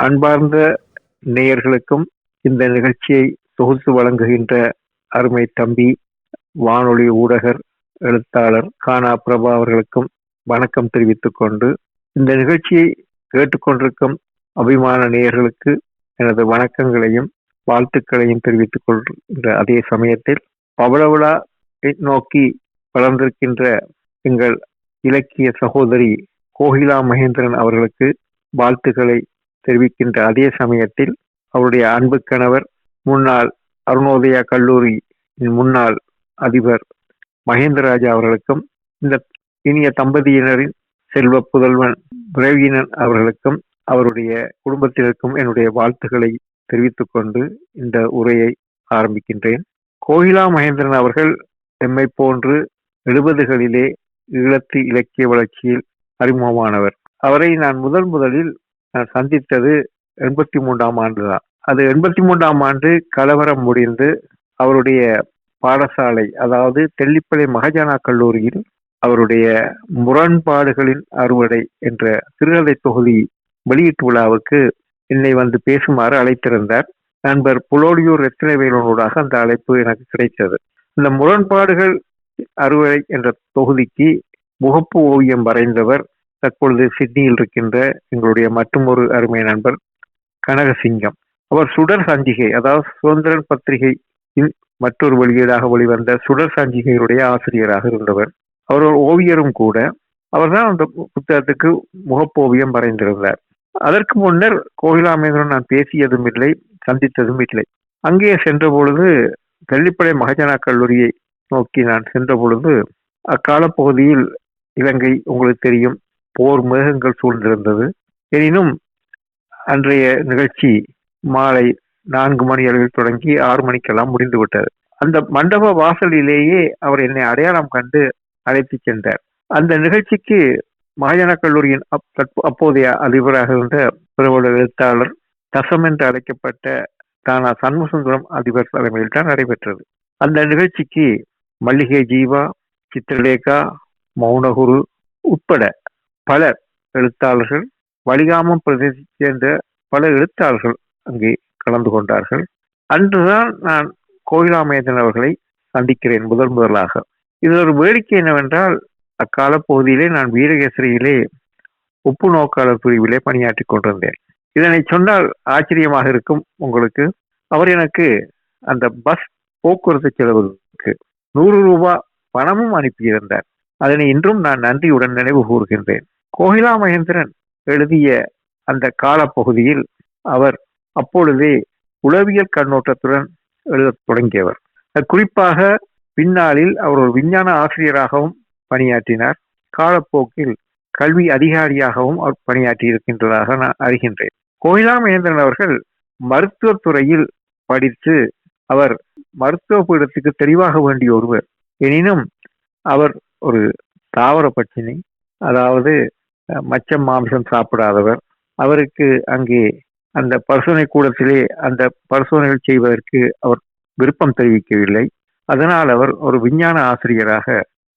அன்பார்ந்த நேயர்களுக்கும் இந்த நிகழ்ச்சியை தொகுத்து வழங்குகின்ற அருமை தம்பி வானொலி ஊடகர் எழுத்தாளர் கானா பிரபா அவர்களுக்கும் வணக்கம் தெரிவித்துக் கொண்டு இந்த நிகழ்ச்சியை கேட்டுக்கொண்டிருக்கும் அபிமான நேயர்களுக்கு எனது வணக்கங்களையும் வாழ்த்துக்களையும் தெரிவித்துக் கொள்கின்ற அதே சமயத்தில் பவளவிழா நோக்கி வளர்ந்திருக்கின்ற எங்கள் இலக்கிய சகோதரி கோகிலா மகேந்திரன் அவர்களுக்கு வாழ்த்துக்களை தெரிவிக்கின்ற அதே சமயத்தில் அவருடைய அன்பு கணவர் முன்னாள் அருணோதயா கல்லூரி முன்னாள் அதிபர் மகேந்திரராஜா அவர்களுக்கும் இந்த இனிய தம்பதியினரின் செல்வ புதல்வன் பிரவீனன் அவர்களுக்கும் அவருடைய குடும்பத்தினருக்கும் என்னுடைய வாழ்த்துக்களை தெரிவித்துக் கொண்டு இந்த உரையை ஆரம்பிக்கின்றேன். கோகிலா மகேந்திரன் அவர்கள் எம்மை போன்று எழுபதுகளிலே ஈழத்து இலக்கிய வளர்ச்சியில் அறிமுகமானவர். அவரை நான் முதல் முதலில் சந்தித்தது எண்பத்தி மூன்றாம் ஆண்டு தான் அது எண்பத்தி மூன்றாம் ஆண்டு கலவரம் முடிந்து அவருடைய பாடசாலை அதாவது தெல்லிப்பளை மகஜானா கல்லூரியில் அவருடைய முரண்பாடுகளின் அறுவடை என்ற சிறுகதை தொகுதி வெளியீட்டு விழாவுக்கு என்னை வந்து பேசுமாறு அழைத்திருந்தார். நண்பர் புலோடியூர் ரத்னவேலனூடாக அந்த அழைப்பு எனக்கு கிடைத்தது. இந்த முரண்பாடுகள் அறுவடை என்ற தொகுதிக்கு முகப்பு ஓவியம் வரைந்தவர் தற்பொழுது சிட்னியில் இருக்கின்ற எங்களுடைய மற்றொரு அருமை நண்பர் கனகசிங்கம். அவர் சுடர் சஞ்சிகை அதாவது சுதந்திரன் பத்திரிகை மற்றொரு வெளியீடாக வெளிவந்த சுடர் சஞ்சிகையுடைய ஆசிரியராக இருந்தவர். அவர் ஒரு ஓவியரும் கூட. அவர்தான் அந்த புத்தகத்துக்கு முகப்போவியம் வரைந்திருந்தார். அதற்கு முன்னர் கோகிலாமேந்திரன் நான் பேசியதும் இல்லை சந்தித்ததும் இல்லை. அங்கே சென்ற பொழுது கள்ளிப்படை மகஜனா கல்லூரியை நோக்கி நான் சென்ற பொழுது அக்கால பகுதியில் இலங்கை உங்களுக்கு தெரியும். போர் மேகங்கள் சூழ்ந்திருந்தது. எனினும் அன்றைய நிகழ்ச்சி மாலை நான்கு மணி அளவில் தொடங்கி ஆறு மணிக்கெல்லாம் முடிந்துவிட்டது. அந்த மண்டப வாசலிலேயே அவர் என்னை அடையாளம் கண்டு அழைத்து சென்றார். அந்த நிகழ்ச்சிக்கு மகாஜன கல்லூரியின் அப்போதைய அதிபராக இருந்த பிரபல எழுத்தாளர் தசம் என்று அழைக்கப்பட்ட தானா சண்முசுந்தரம் அதிபர் தலைமையில் தான் நடைபெற்றது. அந்த நிகழ்ச்சிக்கு மல்லிகை ஜீவா சித்திரலேகா மௌனகுரு உட்பட பல எழுத்தாளர்கள் வலிகாமம் பிரதேசத்தை சேர்ந்த பல எழுத்தாளர்கள் அங்கே கலந்து கொண்டார்கள். அன்றுதான் நான் கோயிலாமேதன் அவர்களை சந்திக்கிறேன் முதல் முதலாக. இது ஒரு வேடிக்கை என்னவென்றால் அக்கால பகுதியிலே நான் வீரகேசரியிலே உப்பு நோக்காளர் பிரிவிலே பணியாற்றி கொண்டிருந்தேன். இதனை சொன்னால் ஆச்சரியமாக இருக்கும் உங்களுக்கு. அவர் எனக்கு அந்த பஸ் போக்குவரத்து செலவுக்கு நூறு ரூபாய் பணமும் அனுப்பியிருந்தார். அதனை இன்றும் நான் நன்றியுடன் நினைவு கூறுகின்றேன் கோகிலா மகேந்திரன் எழுதிய அந்த காலப்பகுதியில் அவர் அப்பொழுதே உளவியல் கண்ணோட்டத்துடன் எழுதத் தொடங்கியவர். குறிப்பாக பின்னாளில் அவர் ஒரு விஞ்ஞான ஆசிரியராகவும் பணியாற்றினார். காலப்போக்கில் கல்வி அதிகாரியாகவும் அவர் பணியாற்றி இருக்கின்றதாக நான் அறிகின்றேன். கோயிலா மகேந்திரன் அவர்கள் மருத்துவத்துறையில் படித்து அவர் மருத்துவ பீடத்துக்கு தெளிவாக வேண்டிய ஒருவர். எனினும் அவர் ஒரு தாவர பட்சினி அதாவது மச்சம் மாம்சம் சாப்பிடாதவர். அவருக்கு அங்கே அந்த பரிசோதனை கூடத்திலே அந்த பரிசோதனைகள் செய்வதற்கு அவர் விருப்பம் தெரிவிக்கவில்லை. அதனால் அவர் ஒரு விஞ்ஞான ஆசிரியராக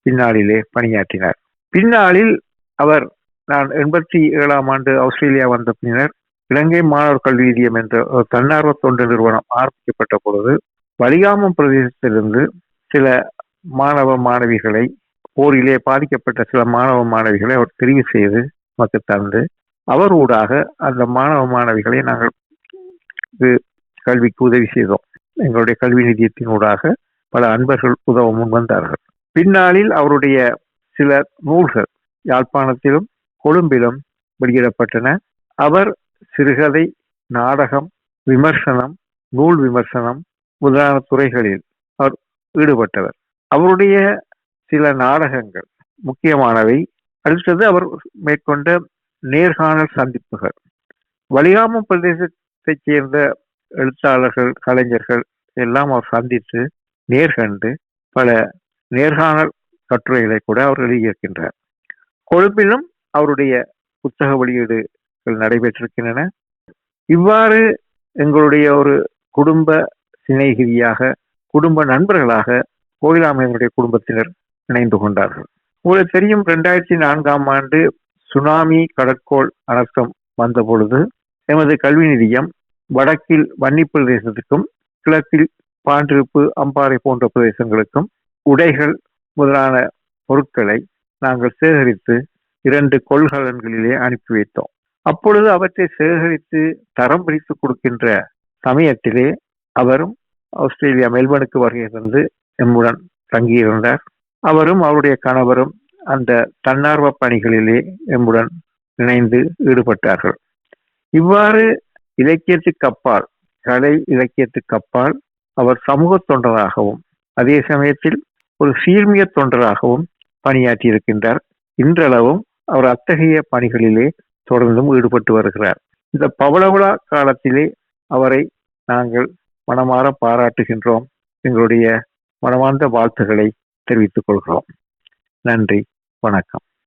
பின்னாளிலே பணியாற்றினார். பின்னாளில் அவர் நான் எண்பத்தி ஏழாம் ஆண்டு ஆஸ்திரேலியா வந்த பின்னர் இலங்கை மாணவர் கல்விதியம் என்ற ஒரு தன்னார்வ தொண்டு நிறுவனம் ஆரம்பிக்கப்பட்ட பொழுது வலிகாமம் பிரதேசத்திலிருந்து சில மாணவ மாணவிகளை போரிலே பாதிக்கப்பட்ட சில மாணவ மாணவிகளை அவர் தெரிவு செய்து நமக்கு தந்து அவர் ஊடாக அந்த மாணவ மாணவிகளை நாங்கள் கல்விக்கு உதவி செய்தோம். எங்களுடைய கல்வி நிதியத்தின் ஊடாக பல அன்பர்கள் உதவ முன்வந்தார்கள் பின்னாளில் அவருடைய சில நூல்கள் யாழ்ப்பாணத்திலும் கொழும்பிலும் வெளியிடப்பட்டன. அவர் சிறுகதை நாடகம் விமர்சனம் நூல் விமர்சனம் முதலான துறைகளில் அவர் ஈடுபட்டவர். அவருடைய சில நாடகங்கள் முக்கியமானவை. அடுத்தது அவர் மேற்கொண்ட நேர்காணல் சந்திப்புகள். வலிகாம பிரதேசத்தைச் சேர்ந்த எழுத்தாளர்கள் கலைஞர்கள் எல்லாம் அவர் சந்தித்து நேர்கண்டு பல நேர்காணல் கட்டுரைகளை கூட அவர் எழுதியிருக்கின்றார் கொழும்பிலும் அவருடைய புத்தக வெளியீடுகள் நடைபெற்றிருக்கின்றன. இவ்வாறு எங்களுடைய ஒரு குடும்ப சிநேகிதியாக குடும்ப நண்பர்களாக கோயிலாமையனுடைய குடும்பத்தினர் இணைந்து கொண்டார்கள். உங்களுக்கு தெரியும் ரெண்டாயிரத்தி நான்காம் ஆண்டு சுனாமி கடற்கோள் அனர்த்தம் வந்த பொழுது எமது கல்வி நிதியம் வடக்கில் வன்னி பிரதேசத்துக்கும் கிழக்கில் பாண்டிருப்பு அம்பாறை போன்ற பிரதேசங்களுக்கும் உடைகள் முதலான பொருட்களை நாங்கள் சேகரித்து இரண்டு கொள்கலன்களிலே அனுப்பி வைத்தோம். அப்பொழுது அவற்றை சேகரித்து தரம் பிரித்து கொடுக்கின்ற சமயத்திலே அவரும் ஆஸ்திரேலியா மெல்பர்னுக்கு வருகை தந்து எம்முடன் தங்கியிருந்தார். அவரும் அவருடைய கணவரும் அந்த தன்னார்வ பணிகளிலே எம்முடன் இணைந்து ஈடுபட்டார்கள். இவ்வாறு இலக்கியத்துக்கு அப்பால் கலை இலக்கியத்துக்கு அப்பால் அவர் சமூக தொண்டராகவும் அதே சமயத்தில் ஒரு சீர்மிய தொண்டராகவும் பணியாற்றி இருக்கின்றார் இன்றளவும் அவர் அத்தகைய பணிகளிலே தொடர்ந்தும் ஈடுபட்டு வருகிறார். இந்த பவளவிழா காலத்திலே அவரை நாங்கள் மனமாற பாராட்டுகின்றோம். எங்களுடைய மனமார்ந்த வாழ்த்துக்களை தெரிவித்துக் கொள்கிறோம். நன்றி. வணக்கம்.